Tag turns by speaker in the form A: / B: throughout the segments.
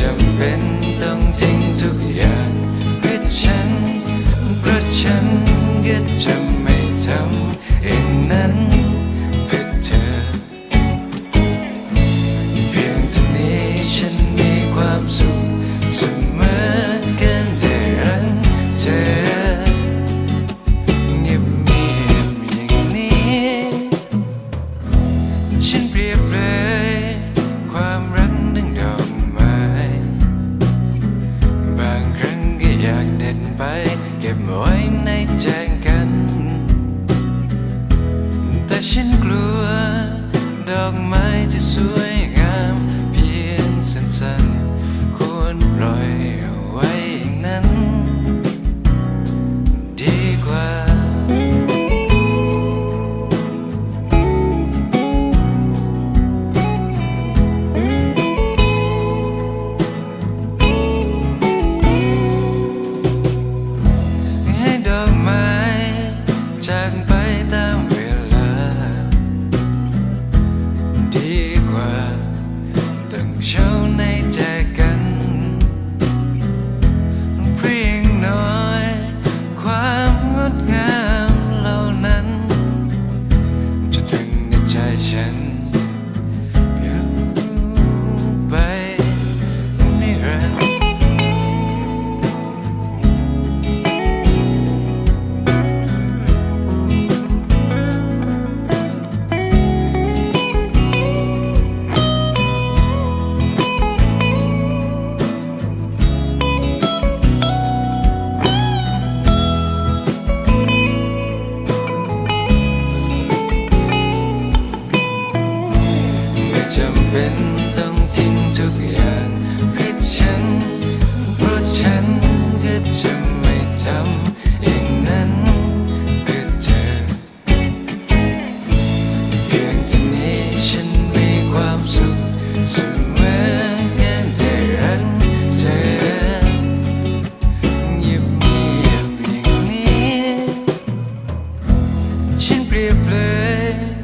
A: จำเป็นต้องทิ้งทุกอย่างเพื่อฉันเพราะฉันก็จำ ในใจกัน แต่ฉันกลัว ดอกไม้จะสวยงาม เพียงสั้นๆควรปล่อย โชว์ในใจ ฉันเปรียบเลย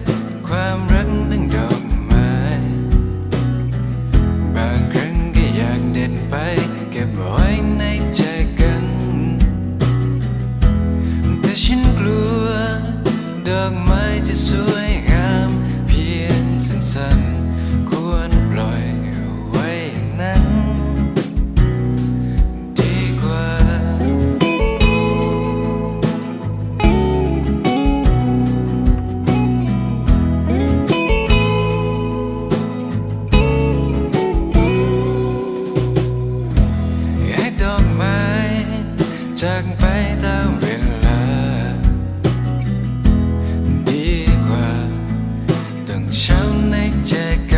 A: nem chega.